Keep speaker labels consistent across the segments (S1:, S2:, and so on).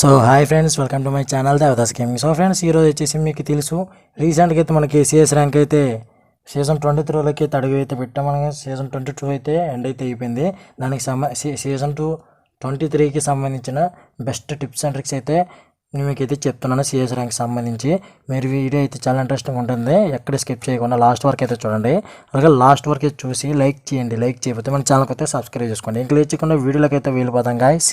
S1: So hi friends welcome to my channel Devdas gaming so friends ఈరోజు వచ్చేసి మీకు తెలుసు రీసెంట్గా అయితే మనకి సిఎస్ ర్యాంక్ అయితే సీజన్ ట్వంటీ త్రీలోకి అయితే అడుగు అయితే పెట్టాం. మనకి సీజన్ ట్వంటీ టూ అయితే ఎండ్ అయితే అయిపోయింది. దానికి సంబ సీజన్ టూ ట్వంటీ త్రీకి సంబంధించిన బెస్ట్ టిప్స్ అండ్ ట్రిక్స్ అయితే నేను మీకు అయితే చెప్తున్నాను సిఎస్ ర్యాంక్ సంబంధించి. మీరు వీడియో అయితే చాలా ఇంట్రెస్టింగ్ ఉంటుంది. ఎక్కడ స్కిప్ చేయకుండా లాస్ట్ వరకు అయితే చూడండి. అలాగే లాస్ట్ వరకు అయితే చూసి లైక్ చేయండి. లైక్ చేయకపోతే మన ఛానల్కి అయితే సబ్స్క్రైబ్ చేసుకోండి. ఇంకా లేచకుండా వీడియోలోకి అయితే వెళ్ళిపోతాం గాయస్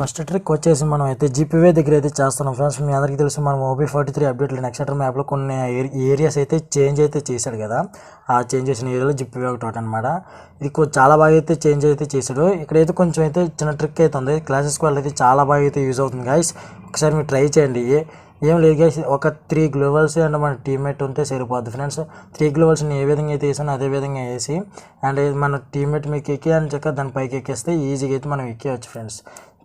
S1: ఫస్ట్ ట్రిక్ వచ్చేసి మనం అయితే జీపీవే దగ్గర అయితే చేస్తున్నాం ఫ్రెండ్స్ మీ అందరికీ తెలుసు మనం ఓబీ ఫార్టీ త్రీ అప్డేట్లు నెక్స్ట్ మ్యాప్లో కొన్ని ఏరియాస్ అయితే చేంజ్ అయితే చేశాడు కదా ఆ చేంజ్ చేసిన ఏరియాలో జీపీవే ఒకటి ఒకటి అనమాట ఇది చాలా బాగా అయితే చేంజ్ అయితే చేశాడు. ఇక్కడైతే కొంచెం అయితే చిన్న ట్రిక్ అయితే ఉంది. క్లాసెస్ వాళ్ళు అయితే చాలా బాగా అయితే యూజ్ అవుతుంది గాయస్ ఒకసారి మీరు ట్రై చేయండి. ఏ- ఏం లేదు గైస్ ఒక త్రీ గ్లోవల్స్ అండ్ మన టీమ్మేట్ ఉంటే సరిపోద్ది ఫ్రెండ్స్. త్రీ గ్లోవల్స్ని ఏ విధంగా అయితే వేసానో అదే విధంగా వేసి అండ్ మన టీమ్మేట్ మీకు ఎక్కి అని చెప్పి దాని పైకి ఎక్కేస్తే ఈజీగా అయితే మనం ఎక్కేయచ్చు ఫ్రెండ్స్.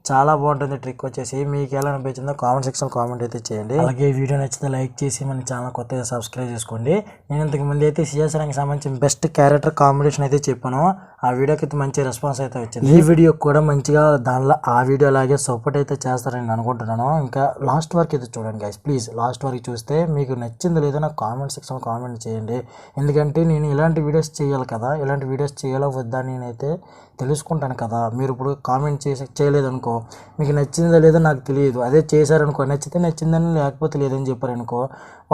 S1: చాలా బాగుంటుంది ట్రిక్ వచ్చేసి. మీకు ఎలా అనిపించిందో కామెంట్ సెక్షన్ కామెంట్ అయితే చేయండి. అలాగే వీడియో నచ్చితే లైక్ చేసి మన ఛానల్ కొత్తగా సబ్స్క్రైబ్ చేసుకోండి. నేను ఇంతకు ముందు అయితే సిఎస్ సంబంధించిన బెస్ట్ క్యారెక్టర్ కాంబినేషన్ అయితే చెప్పాను. ఆ వీడియోకి అయితే మంచి రెస్పాన్స్ అయితే వచ్చింది. ఈ వీడియో కూడా మంచిగా దానిలో ఆ వీడియో లాగే సపోర్ట్ అయితే చేస్తారని నేను అనుకుంటున్నాను. ఇంకా లాస్ట్ వరకు అయితే చూడండి గైస్ ప్లీజ్ లాస్ట్ వరకు చూస్తే మీకు నచ్చిందో లేదో నాకు కామెంట్ సెక్షన్ కామెంట్ చేయండి. ఎందుకంటే నేను ఇలాంటి వీడియోస్ చేయాలి కదా ఇలాంటి వీడియోస్ చేయాలో వద్దా నేనైతే తెలుసుకుంటాను కదా. మీరు ఇప్పుడు కామెంట్ చేసి చేయలేదనుకో మీకు నచ్చిందో లేదో నాకు తెలియదు. అదే చేశారనుకో నచ్చితే నచ్చిందని లేకపోతే లేదని చెప్పారనుకో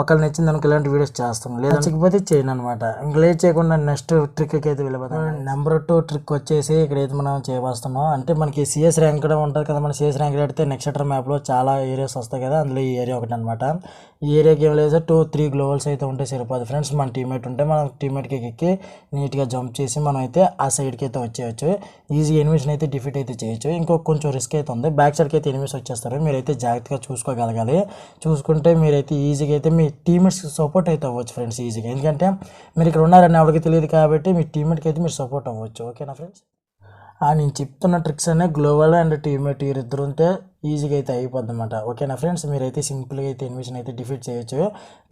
S1: ఒకళ్ళు నచ్చింది అనుకో ఇలాంటి వీడియోస్ చేస్తాం లేదా నచ్చకపోతే చేయను అనమాట ఇంక లేట్ చేయకుండా నెక్స్ట్ ట్రిక్కి అయితే వెళ్ళిపోతాం నెంబర్ టూ ట్రిక్ వచ్చేసి ఇక్కడైతే మనం చేయవస్తున్నాం అంటే మనకి సిఎస్ ర్యాంక్ కూడా ఉంటుంది కదా మన సిఎస్ ర్యాంక్ పెడితే నెక్స్ట్ మ్యాప్లో చాలా ఏరియాస్ వస్తాయి కదా అందులో ఈ ఏరియా ఒకటి అనమాట ఈ ఏరియాకి ఏం లేదు టూ త్రీ గ్లోవల్స్ అయితే ఉంటే సరిపోదు ఫ్రెండ్స్ మన టీమేట్ ఉంటే మనం టీమేట్కి ఎక్కి నీట్గా జంప్ చేసి మనం అయితే ఆ సైడ్కి అయితే వచ్చేయచ్చు. ఈజీ ఎనిమిషన్ అయితే డిఫీట్ అయితే చేయొచ్చు. ఇంకో కొంచెం రిస్క్ అయితే ఉంది. బ్యాక్ సైడ్కి అయితే ఎనిమిస్ వచ్చేస్తారు. మీరైతే జాగ్రత్తగా చూసుకోగలగాలి. చూసుకుంటే మీరైతే ఈజీగా అయితే మీ టీమేట్స్ సపోర్ట్ అయితే అవ్వచ్చు ఫ్రెండ్స్ ఈజీగా ఎందుకంటే మీరు ఇక్కడ ఉన్నారని ఎవరికి తెలియదు కాబట్టి మీ టీమేట్కి అయితే మీరు సపోర్ట్ అవ్వచ్చు. ఓకేనా ఫ్రెండ్స్? ఆ నేను చెప్తున్న ట్రిక్స్ అనే గ్లోబల్ అండ్ టీమ్మేట్ ఇద్దరు ఉంటే ఈజీగా అయితే అయిపోద్ది అనమాట ఓకేనా ఫ్రెండ్స్? మీరైతే సింపుల్గా అయితే ఇన్విషన్ అయితే డిఫీట్ చేయొచ్చు.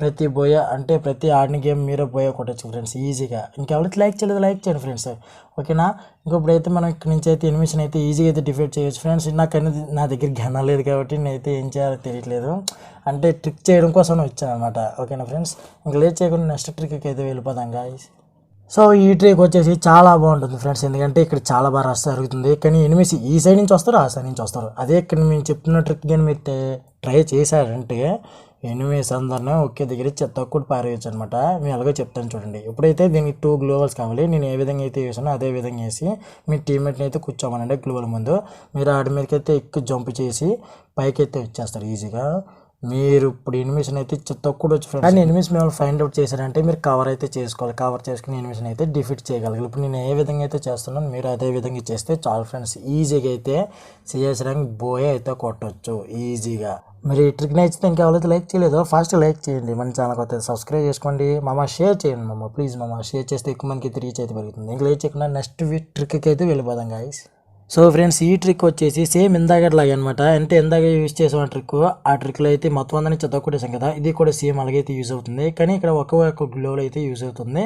S1: ప్రతి బోయ అంటే ప్రతి ఆడిన గేమ్ మీరే బోయ కొట్టచ్చు ఫ్రెండ్స్ ఈజీగా. ఇంకెవరికి లైక్ చేయలేదు లైక్ చేయండి ఫ్రెండ్స్. ఓకేనా? ఇంకొప్పుడైతే మనం ఇక్కడ నుంచి అయితే ఇన్విషన్ అయితే ఈజీగా అయితే డిఫీట్ చేయొచ్చు ఫ్రెండ్స్. నాకు అనేది నా దగ్గర గన లేదు కాబట్టి నేనైతే ఏం చేయాలో తెలియట్లేదు. అంటే ట్రిక్ చేయడం కోసం వచ్చాను అనమాట ఓకేనా ఫ్రెండ్స్? ఇంకా లేట్ చేయకుండా నెక్స్ట్ ట్రిక్కి అయితే వెళ్ళిపోదాం గాయస్ సో ఈ ట్రిక్ వచ్చేసి చాలా బాగుంటుంది ఫ్రెండ్స్. ఎందుకంటే ఇక్కడ చాలా బాగా రష్ జరుగుతుంది. కానీ ఎనిమిస్ ఈ సైడ్ నుంచి వస్తారు ఆ సైడ్ నుంచి వస్తారు. అదే ఇక్కడ మేము చెప్తున్న ట్రిక్ కానీ మీరు ట్రై చేశారంటే ఎనిమిస్ అందరినీ ఒకే దగ్గర చెత్త తక్కువ పారేయచ్చు అనమాట మేము అలాగే చెప్తాను చూడండి. ఇప్పుడైతే దీనికి టూ గ్లోవల్స్ కావాలి. నేను ఏ విధంగా అయితే వేసానో అదే విధంగా వేసి మీ టీమ్మేట్ని అయితే కూర్చోమనండి గ్లోవల్ ముందు. మీరు ఆడి మీదకి అయితే ఎక్కువ జంప్ చేసి పైకి అయితే వచ్చేస్తారు ఈజీగా మీరు ఇప్పుడు ఎనిమిషన్ అయితే తక్కువ వచ్చి ఫ్రెండ్స్ కానీ ఎనిమిస్ మిమ్మల్ని ఫైండ్ అవుట్ చేశారంటే మీరు కవర్ అయితే చేసుకోవాలి. కవర్ చేసుకుని ఎనిమిషన్ అయితే డిఫీట్ చేయగలగాలి. ఇప్పుడు నేను ఏ విధంగా అయితే చేస్తున్నాను మీరు అదే విధంగా చేస్తే చాలు ఫ్రెండ్స్ ఈజీగా అయితే సిఎస్ ర్యాంక్ బోయే అయితే కొట్టవచ్చు ఈజీగా మరి ఈ ట్రిక్ నచ్చితే ఇంకా ఎవరైతే లైక్ చేయలేదో. ఫాస్ట్ లైక్ చేయండి. మన ఛానల్ కొత్త సబ్స్క్రైబ్ చేసుకోండి. మామ షేర్ చేయండి మామ. ప్లీజ్ మామ షేర్ చేస్తే ఎక్కువ మందికి అయితే రీచ్ అయితే పెరుగుతుంది. ఇంకా లేట్ చేయకుండా నెక్స్ట్ ట్రిక్కి అయితే వెళ్ళిపోదాం గాయస్ సో ఫ్రెండ్స్ ఈ ట్రిక్ వచ్చేసి సేమ్ ఇందాకట్లాగే అనమాట అంటే ఇందాక యూజ్ చేసిన ఆ ట్రిక్ ఆ ట్రిక్లో అయితే మొత్తం అందరినీ చదవకూడేసాం కదా ఇది కూడా సేమ్ అలాగైతే యూజ్ అవుతుంది. కానీ ఇక్కడ ఒక ఒక గ్లోలో అయితే యూజ్ అవుతుంది.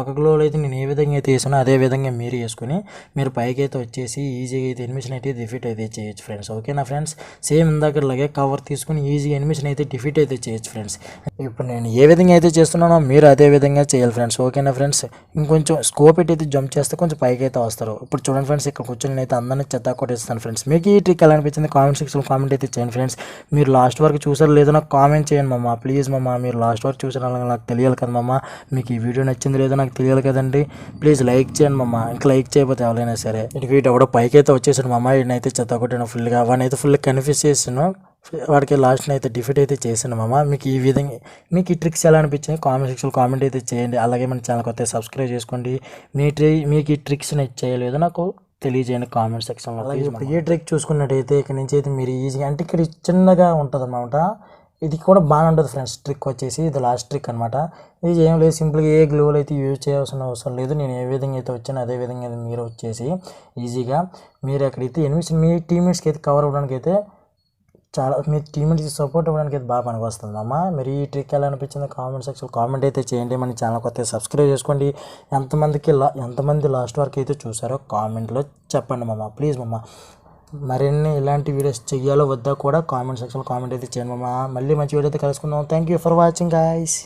S1: ఒక గ్లోలో అయితే నేను ఏ విధంగా అయితే వేసానో అదే విధంగా మీరు వేసుకొని మీరు పైకి అయితే వచ్చేసి ఈజీగా అయితే ఎనిమిషన్ అయితే డిఫీట్ అయితే చేయొచ్చు ఫ్రెండ్స్. ఓకేనా ఫ్రెండ్స్? సేమ్ ఇందాకట్లాగే కవర్ తీసుకుని ఈజీగా ఎనిమిషన్ అయితే డిఫీట్ అయితే చేయొచ్చు ఫ్రెండ్స్. ఇప్పుడు నేను ఏ విధంగా అయితే చేస్తున్నానో మీరు అదే విధంగా చేయాలి ఫ్రెండ్స్. ఓకేనా ఫ్రెండ్స్? ఇంకొంచెం స్కోప్ అయితే జంప్ చేస్తే కొంచెం పైకి అయితే వస్తారు. ఇప్పుడు చూడండి ఫ్రెండ్స్ ఇక్కడ కూర్చొని అయితే అందరినీ చెత్త కొట్టేస్తాను ఫ్రెండ్స్ మీకు ఈ ట్రిక్ ఎలా అనిపించింది? కామెంట్ సెక్షన్లో కామెంట్ అయితే చేయండి ఫ్రెండ్స్ మీరు లాస్ట్ వరకు చూసారు లేదో నాకు కామెంట్ చేయండి మమ్మ ప్లీజ్ మమ్మ మీరు లాస్ట్ వరకు చూసారు నాకు తెలియాలి కదా మమ్మ మీకు ఈ వీడియో నచ్చింది లేదో నాకు తెలియాలి కదండి. ప్లీజ్ లైక్ చేయండి మమ్మ ఇంకా లైక్ చేయకపోతే ఎవరైనా సరే. ఇటు వీటి ఎవడో పైకి అయితే వచ్చేసాడు మమ్మ ఈయనైతే చెత్త కొట్టాను ఫుల్గా వాడిని అయితే ఫుల్ కన్ఫ్యూజ్ చేసాను వాడికి లాస్ట్ని అయితే డిఫీట్ అయితే చేసాను మామ. మీకు ఈ విధంగా మీకు ఈ ట్రిక్స్ ఎలా అనిపించింది కామెంట్ సెక్షన్ కామెంట్ అయితే చేయండి. అలాగే మన ఛానల్ కొత్త సబ్స్క్రైబ్ చేసుకోండి. మీ ట్రీ మీకు ఈ ట్రిక్స్ చేయలేదు నాకు తెలియజేయండి కామెంట్ సెక్షన్లో ఇప్పుడు ఈ ట్రిక్ చూసుకున్నట్టయితే ఇక్కడ నుంచి అయితే మీరు ఈజీగా అంటే ఇక్కడ చిన్నగా ఉంటుంది అనమాట ఇది కూడా బాగానే ఉంటుంది ఫ్రెండ్స్ ట్రిక్ వచ్చేసి ఇది లాస్ట్ ట్రిక్ అనమాట ఇది ఏం లేదు సింపుల్గా ఏ గ్లోవల్ అయితే యూజ్ చేయాల్సిన అవసరం లేదు. నేను ఏ విధంగా అయితే వచ్చానో అదే విధంగా మీరు వచ్చేసి ఈజీగా మీరు ఎక్కడైతే ఎనిమిది మీ టీమ్మేట్స్కి అయితే కవర్ అవ్వడానికి అయితే చాలా మీ టీమ్కి సపోర్ట్ ఇవ్వడానికి అయితే బాగా పనికొస్తుంది మామ. మరి ఈ ట్రిక్ ఎలా అనిపించింది కామెంట్ సెక్షన్ కామెంట్ అయితే చేయండి. మన ఛానల్ కొత్తగా సబ్స్క్రైబ్ చేసుకోండి. ఎంతమందికి లా ఎంతమంది లాస్ట్ వరకు అయితే చూసారో కామెంట్లో చెప్పండి మామ. ప్లీజ్ మామ. మరిన్ని ఇలాంటి వీడియోస్ చెయ్యాలో వద్దా కూడా కామెంట్ సెక్షన్లో కామెంట్ అయితే చేయండి మామ. మళ్ళీ మంచి వీడియో అయితే కలుసుకుందాం. Thank you for watching guys